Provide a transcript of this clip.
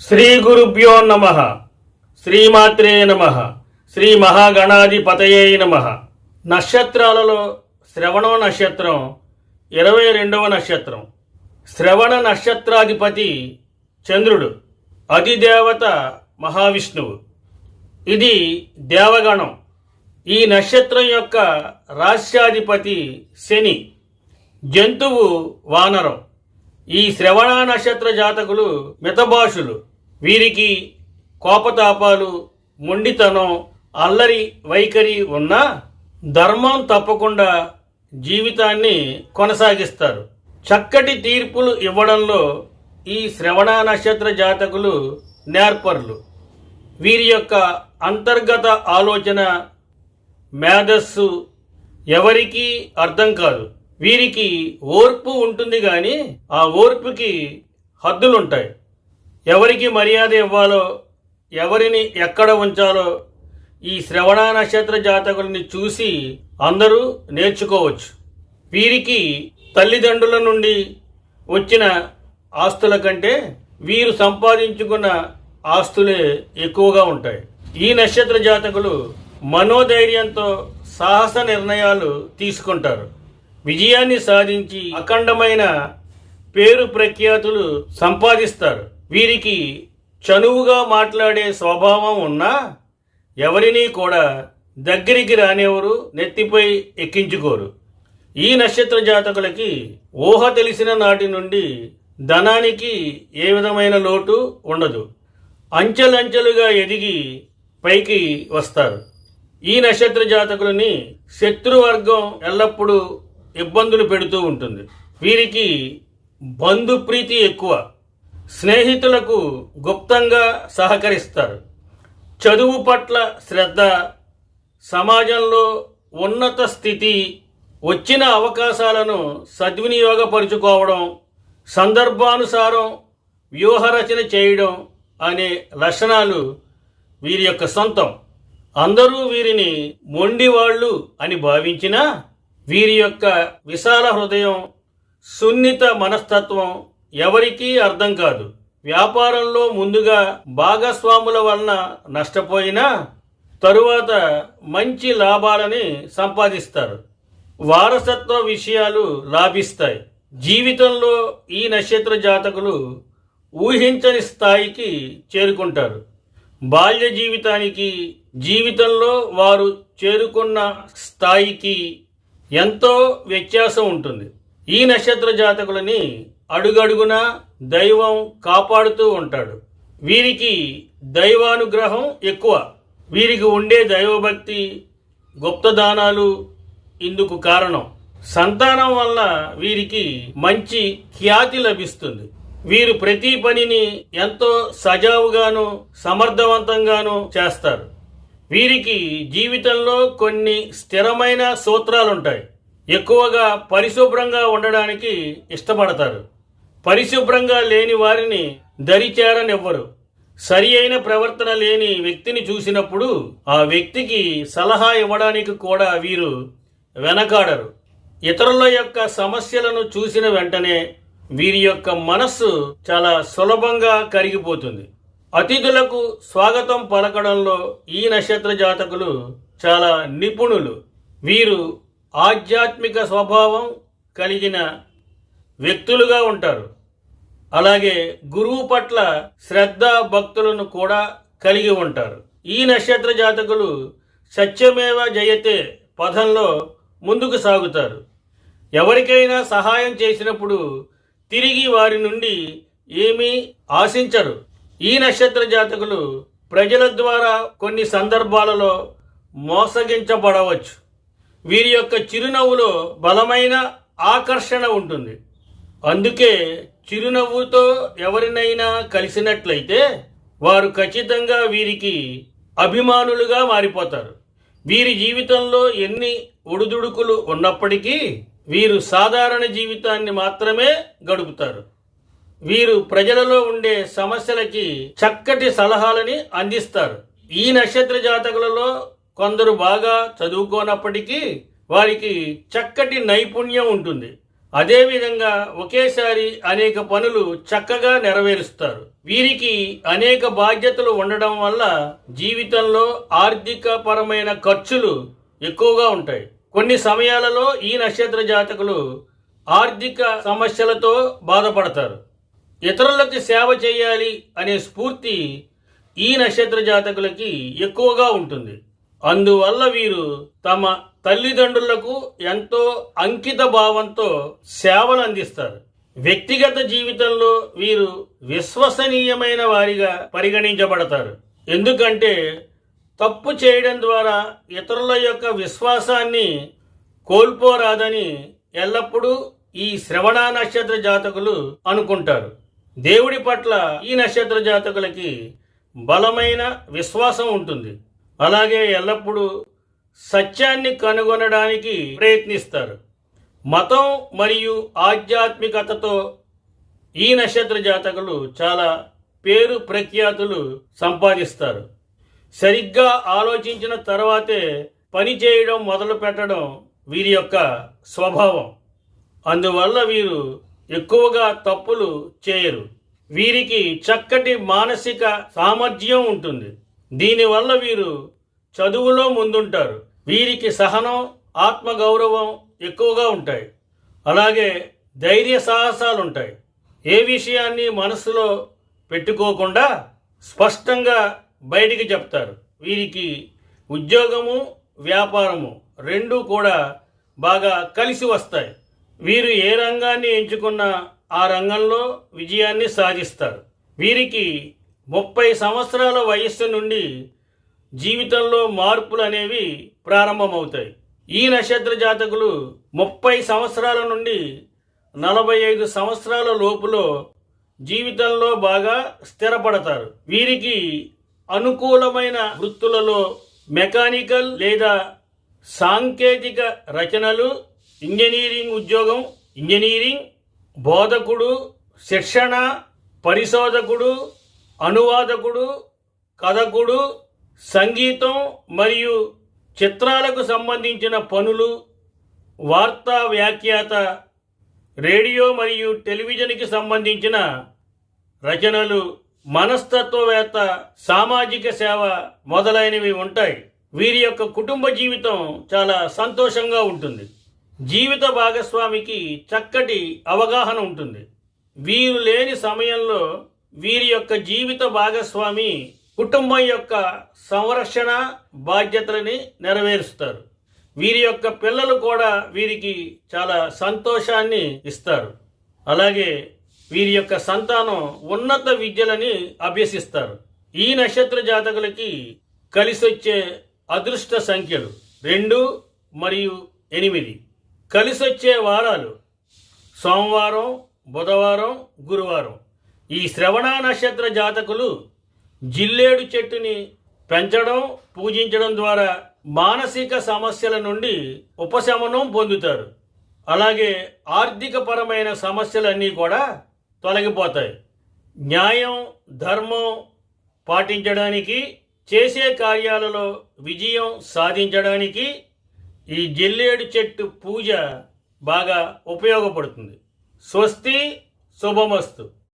శ్రీ గురుభ్యో నమ. శ్రీమాత్రే నమ. శ్రీ మహాగణాధిపతయే నమ. నక్షత్రాలలో శ్రవణ నక్షత్రం ఇరవై రెండవ నక్షత్రం. శ్రవణ నక్షత్రాధిపతి చంద్రుడు అధిదేవత మహావిష్ణువు. ఇది దేవగణం. ఈ నక్షత్రం యొక్క రాశ్యాధిపతి శని జంతువు వానరం. ఈ శ్రవణ నక్షత్ర జాతకులు మితభాషులు. వీరికి కోపతాపాలు మొండితనం అల్లరి వైఖరి ఉన్నా ధర్మం తప్పకుండా జీవితాన్ని కొనసాగిస్తారు. చక్కటి తీర్పులు ఇవ్వడంలో ఈ శ్రవణ నక్షత్ర జాతకులు నేర్పర్లు. వీరి యొక్క అంతర్గత ఆలోచన మేధస్సు ఎవరికీ అర్థం కాదు. వీరికి ఓర్పు ఉంటుంది కానీ ఆ ఓర్పుకి హద్దులుంటాయి. ఎవరికి మర్యాద ఇవ్వాలో ఎవరిని ఎక్కడ ఉంచాలో ఈ శ్రవణ నక్షత్ర జాతకుల్ని చూసి అందరూ నేర్చుకోవచ్చు. వీరికి తల్లిదండ్రుల నుండి వచ్చిన ఆస్తుల కంటే వీరు సంపాదించుకున్న ఆస్తులే ఎక్కువగా ఉంటాయి. ఈ నక్షత్ర జాతకులు మనోధైర్యంతో సాహస నిర్ణయాలు తీసుకుంటారు. విజయాన్ని సాధించి అఖండమైన పేరు ప్రఖ్యాతులు సంపాదిస్తారు. వీరికి చనువుగా మాట్లాడే స్వభావం ఉన్నా ఎవరినీ కూడా దగ్గరికి రానివ్వరు నెత్తిపై ఎక్కించుకోరు. ఈ నక్షత్ర జాతకులకి ఊహ తెలిసిన నాటి నుండి ధనానికి ఏ విధమైన లోటు ఉండదు. అంచెలంచెలుగా ఎదిగి పైకి వస్తారు. ఈ నక్షత్ర జాతకులని శత్రువర్గం ఎల్లప్పుడూ ఇబ్బందులు పెడుతూ ఉంటుంది. వీరికి బంధుప్రీతి ఎక్కువ. స్నేహితులకు గుప్తంగా సహకరిస్తారు. చదువు పట్ల శ్రద్ధ సమాజంలో ఉన్నత స్థితి వచ్చిన అవకాశాలను సద్వినియోగపరుచుకోవడం సందర్భానుసారం వ్యూహరచన చేయడం అనే లక్షణాలు వీరి యొక్క సొంతం. అందరూ వీరిని మొండివాళ్ళు అని భావించినా వీరి యొక్క విశాల హృదయం సున్నిత మనస్తత్వం ఎవరికీ అర్థం కాదు. వ్యాపారంలో ముందుగా భాగస్వాముల వలన నష్టపోయినా తరువాత మంచి లాభాలని సంపాదిస్తారు. వారసత్వ విషయాలు లాభిస్తాయి. జీవితంలో ఈ నక్షత్ర జాతకులు ఊహించని స్థాయికి చేరుకుంటారు. బాల్య జీవితానికి జీవితంలో వారు చేరుకున్న స్థాయికి ఎంతో వ్యత్యాసం ఉంటుంది. ఈ నక్షత్ర జాతకులని అడుగడుగున దైవం కాపాడుతూ ఉంటాడు. వీరికి దైవానుగ్రహం ఎక్కువ. వీరికి ఉండే దైవభక్తి గుప్తదానాలు ఇందుకు కారణం. సంతానం వల్ల వీరికి మంచి ఖ్యాతి లభిస్తుంది. వీరు ప్రతి పనిని ఎంతో సజావుగాను సమర్థవంతంగాను చేస్తారు. వీరికి జీవితంలో కొన్ని స్థిరమైన సూత్రాలుంటాయి. ఎక్కువగా పరిశుభ్రంగా ఉండడానికి ఇష్టపడతారు. పరిశుభ్రంగా లేని వారిని దరిచేరనివ్వరు. సరి అయిన ప్రవర్తన లేని వ్యక్తిని చూసినప్పుడు ఆ వ్యక్తికి సలహా ఇవ్వడానికి కూడా వీరు వెనకాడరు. ఇతరుల యొక్క సమస్యలను చూసిన వెంటనే వీరి యొక్క మనస్సు చాలా సులభంగా కరిగిపోతుంది. అతిథులకు స్వాగతం పలకడంలో ఈ నక్షత్ర జాతకులు చాలా నిపుణులు. వీరు ఆధ్యాత్మిక స్వభావం కలిగిన వ్యక్తులుగా ఉంటారు. అలాగే గురువు పట్ల శ్రద్ధ భక్తులను కూడా కలిగి ఉంటారు. ఈ నక్షత్ర జాతకులు సత్యమేవ జయతే పదంలో ముందుకు సాగుతారు. ఎవరికైనా సహాయం చేసినప్పుడు తిరిగి వారి నుండి ఏమీ ఆశించరు. ఈ నక్షత్ర జాతకులు ప్రజల ద్వారా కొన్ని సందర్భాలలో మోసగించబడవచ్చు. వీరి యొక్క చిరునవ్వులో బలమైన ఆకర్షణ ఉంటుంది. అందుకే చిరునవ్వుతో ఎవరినైనా కలిసినట్లయితే వారు ఖచ్చితంగా వీరికి అభిమానులుగా మారిపోతారు. వీరి జీవితంలో ఎన్ని ఒడిదుడుకులు ఉన్నప్పటికీ వీరు సాధారణ జీవితాన్ని మాత్రమే గడుపుతారు. వీరు ప్రజలలో ఉండే సమస్యలకి చక్కటి సలహాలని అందిస్తారు. ఈ నక్షత్ర జాతకులలో కొందరు బాగా చదువుకోనప్పటికీ వారికి చక్కటి నైపుణ్యం ఉంటుంది. అదేవిధంగా ఒకేసారి అనేక పనులు చక్కగా నెరవేరుస్తారు. వీరికి అనేక బాధ్యతలు ఉండడం వల్ల జీవితంలో ఆర్థిక పరమైన ఖర్చులు ఎక్కువగా ఉంటాయి. కొన్ని సమయాలలో ఈ నక్షత్ర జాతకులు ఆర్థిక సమస్యలతో బాధపడతారు. ఇతరులకు సేవ చేయాలి అనే స్ఫూర్తి ఈ నక్షత్ర జాతకులకి ఎక్కువగా ఉంటుంది. అందువల్ల వీరు తమ తల్లిదండ్రులకు ఎంతో అంకిత భావంతో సేవలు అందిస్తారు. వ్యక్తిగత జీవితంలో వీరు విశ్వసనీయమైన వారిగా పరిగణించబడతారు. ఎందుకంటే తప్పు చేయడం ద్వారా ఇతరుల యొక్క విశ్వాసాన్ని కోల్పోరాదని ఎల్లప్పుడూ ఈ శ్రవణ నక్షత్ర జాతకులు అనుకుంటారు. దేవుడి పట్ల ఈ నక్షత్ర జాతకులకి బలమైన విశ్వాసం ఉంటుంది. అలాగే ఎల్లప్పుడూ సత్యాన్ని కనుగొనడానికి ప్రయత్నిస్తారు. మతం మరియు ఆధ్యాత్మికతతో ఈ నక్షత్ర జాతకులు చాలా పేరు ప్రఖ్యాతులు సంపాదిస్తారు. సరిగ్గా ఆలోచించిన తర్వాతే పని చేయడం మొదలు పెట్టడం వీరి యొక్క స్వభావం. అందువల్ల వీరు ఎక్కువగా తప్పులు చేయరు. వీరికి చక్కటి మానసిక సామర్థ్యం ఉంటుంది. దీనివల్ల వీరు చదువులో ముందుంటారు. వీరికి సహనం ఆత్మగౌరవం ఎక్కువగా ఉంటాయి. అలాగే ధైర్య సాహసాలు ఉంటాయి ఏ విషయాన్ని మనసులో పెట్టుకోకుండా స్పష్టంగా బయటికి చెప్తారు. వీరికి ఉద్యోగము వ్యాపారము రెండూ కూడా బాగా కలిసి వస్తాయి. వీరు ఏ రంగాన్ని ఎంచుకున్నా ఆ రంగంలో విజయాన్ని సాధిస్తారు. వీరికి ముప్పై సంవత్సరాల వయస్సు నుండి జీవితంలో మార్పులు అనేవి ప్రారంభమవుతాయి. ఈ నక్షత్ర జాతకులు ముప్పై సంవత్సరాల నుండి నలభై ఐదు సంవత్సరాల లోపులో జీవితంలో బాగా స్థిరపడతారు. వీరికి అనుకూలమైన వృత్తులలో మెకానికల్ లేదా సాంకేతిక రచనలు ఇంజనీరింగ్ ఉద్యోగం ఇంజనీరింగ్ బోధకుడు శిక్షణ పరిశోధకుడు అనువాదకుడు కథకుడు సంగీతం మరియు చిత్రాలకు సంబంధించిన పనులు వార్తా వ్యాఖ్యాత రేడియో మరియు టెలివిజన్కి సంబంధించిన రచనలు మనస్తత్వవేత్త సామాజిక సేవ మొదలైనవి ఉంటాయి. వీరి యొక్క కుటుంబ జీవితం చాలా సంతోషంగా ఉంటుంది. జీవిత భాగస్వామికి చక్కటి అవగాహన ఉంటుంది. వీరు లేని సమయంలో వీరి యొక్క జీవిత భాగస్వామి కుటుంబం యొక్క సంరక్షణ బాధ్యతలని నెరవేరుస్తారు. వీరి యొక్క పిల్లలు కూడా వీరికి చాలా సంతోషాన్ని ఇస్తారు. అలాగే వీరి యొక్క సంతానం ఉన్నత విద్యలని అభ్యసిస్తారు. ఈ నక్షత్ర జాతకులకి కలిసొచ్చే అదృష్ట సంఖ్యలు రెండు మరియు ఎనిమిది. కలిసొచ్చే వారాలు సోమవారం బుధవారం గురువారం. ఈ శ్రవణ నక్షత్ర జాతకులు జిల్లేడు చెట్టుని పెంచడం పూజించడం ద్వారా మానసిక సమస్యల నుండి ఉపశమనం పొందుతారు. అలాగే ఆర్థికపరమైన సమస్యలన్నీ కూడా తొలగిపోతాయి. న్యాయం ధర్మం పాటించడానికి చేసే కార్యాలలో విజయం సాధించడానికి ఈ జిల్లేడు చెట్టు పూజ బాగా ఉపయోగపడుతుంది. స్వస్తి శుభమస్తు.